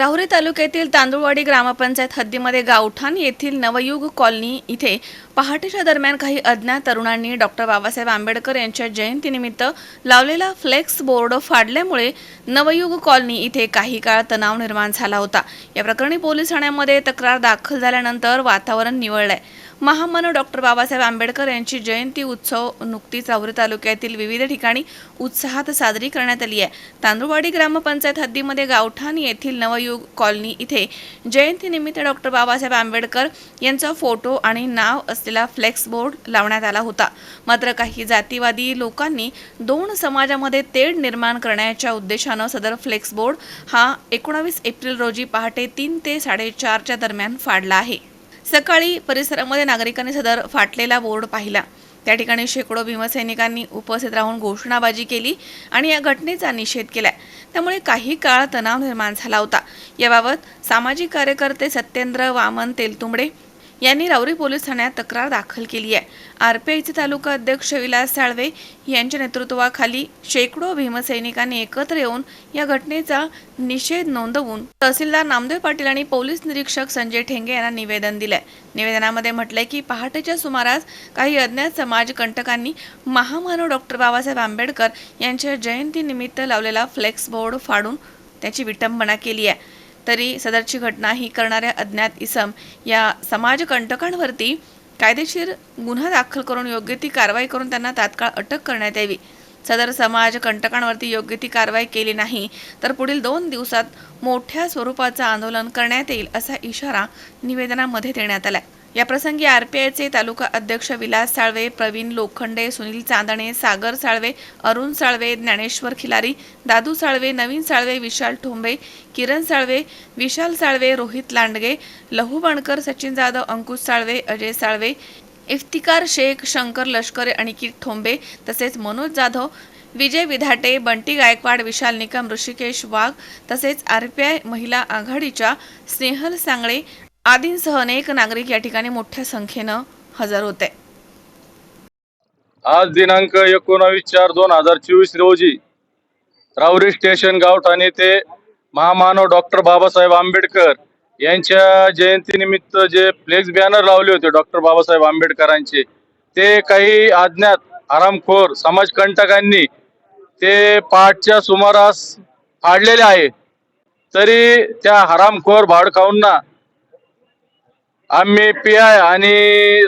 राहुरी तालुक्यातील तांदूळवाडी ग्रामपंचायत हद्दीमध्ये गावठाण येथील नवयुग कॉलनी इथे पहाटेच्या दरम्यान काही अज्ञात तरुणांनी डॉक्टर बाबासाहेब आंबेडकर यांच्या जयंतीनिमित्त लावलेला फ्लेक्स बोर्ड फाडल्यामुळे नवयुग कॉलनी इथे काही काळ तणाव निर्माण झाला होता. या प्रकरणी पोलीस ठाण्यामध्ये तक्रार दाखल झाल्यानंतर वातावरण निवळलंय. महामानव डॉक्टर बाबासाहेब आंबेडकर यांची जयंती उत्सव नुकतीच राहुरी तालुक्यातील विविध ठिकाणी उत्साहात साजरी करण्यात आली आहे. तांदुळवाडी ग्रामपंचायत हद्दीमध्ये गावठाण येथील नवयुग कॉलनी इथे जयंतीनिमित्त डॉक्टर बाबासाहेब आंबेडकर यांचा फोटो आणि नाव असलेला फ्लेक्स बोर्ड लावण्यात आला होता. मात्र काही जातीवादी लोकांनी दोन समाजामध्ये तेढ निर्माण करण्याच्या उद्देशानं सदर फ्लेक्स बोर्ड हा एकोणावीस एप्रिल रोजी पहाटे तीन ते साडेचारच्या दरम्यान फाडला आहे. सकाळी परिसरामध्ये नागरिकांनी सदर फाटलेला बोर्ड पाहिला. त्या ठिकाणी शेकडो भीमसैनिकांनी उपस्थित राहून घोषणाबाजी केली आणि या घटनेचा निषेध केला त्यामुळे काही काळ तणाव निर्माण झाला होता. याबाबत सामाजिक कार्यकर्ते सत्येंद्र वामन तेलतुंबडे यांनी राऊरी पोलीस ठाण्यात तक्रार दाखल केली आहे. आरपीआयचे तालुका अध्यक्ष विलास साळवे यांच्या नेतृत्वाखाली शेकडो भीमसैनिकांनी एकत्र येऊन या घटनेचा निषेध नोंदवून तहसीलदार नामदेव पाटील आणि पोलीस निरीक्षक संजय ठेंगे यांना निवेदन दिलंय. निवेदनामध्ये म्हटलंय की पहाटेच्या सुमारास काही अज्ञात समाजकंटकांनी महामानव डॉक्टर बाबासाहेब आंबेडकर यांच्या जयंतीनिमित्त लावलेला फ्लेक्स बोर्ड फाडून त्याची विटंबना केली आहे. तरी सदरची घटना ही करणाऱ्या अज्ञात इसम या समाजकंटकांवरती कायदेशीर गुन्हा दाखल करून योग्य ती कारवाई करून त्यांना तात्काळ अटक करण्यात यावी. सदर समाज कंटकांवरती योग्य ती कारवाई केली नाही तर पुढील दोन दिवसात मोठ्या स्वरूपाचं आंदोलन करण्यात येईल असा इशारा निवेदनामध्ये देण्यात आला आहे प्रसंगी आरपीआयचे तालुका अध्यक्ष विलास साळवे प्रवीण लोखंडे सुनील चांदणे सागर साळवे अरुण साळवे ज्ञानेश्वर खिलारी दादू साळवे नवीन साळवे विशाल ठोंबे किरण साळवे विशाल साळवे रोहित लांडगे लहू बणकर सचिन जाधव अंकुश साळवे अजय साळवे इफ्तिकार शेख शंकर लष्करे अनिकित ठोंबे तसेच मनोज जाधव विजय विधाटे बंटी गायकवाड विशाल निकम ऋषिकेश वाघ तसेच आरपीआय महिला आघाडीच्या स्नेहल सांगळे आदींसह अनेक नागरिक या ठिकाणी मोठ्या संख्येनं हजर होते. आज दिनांक एकोणावीस चार दोन हजार चोवीस रोजी रावरी स्टेशन गावठाण ते महामानव डॉक्टर बाबासाहेब आंबेडकर यांच्या जयंतीनिमित्त जे फ्लेक्स बॅनर लावले होते डॉक्टर बाबासाहेब आंबेडकरांचे ते काही अज्ञात आरामखोर समाजकंटकांनी ते पहाटच्या सुमारास फाडलेले आहे. तरी त्या हरामखोर भाडखाऊंना आम्ही पी आय आणि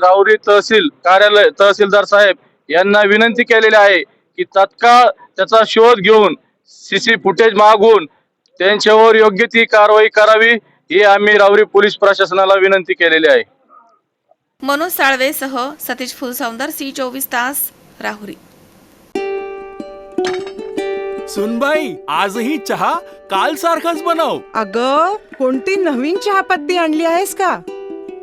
राहुरी तहसील कार्यालय तहसीलदार साहेब यांना विनंती केलेली आहे की तत्काळ त्याचा शोध घेऊन सीसी फुटेज मागून त्यांच्यावर योग्य ती कारवाई करावी ही आम्ही राहुरी पोलीस प्रशासनाला विनंती केलेली आहे. मनोज साळवेसह सतीश फुलसौंदर सी चोवीस तास राहुरी. सुनबाई आजही चहा काल सारखाच बनव. अग कोणती नवीन चहापत्ती आणली आहेस का?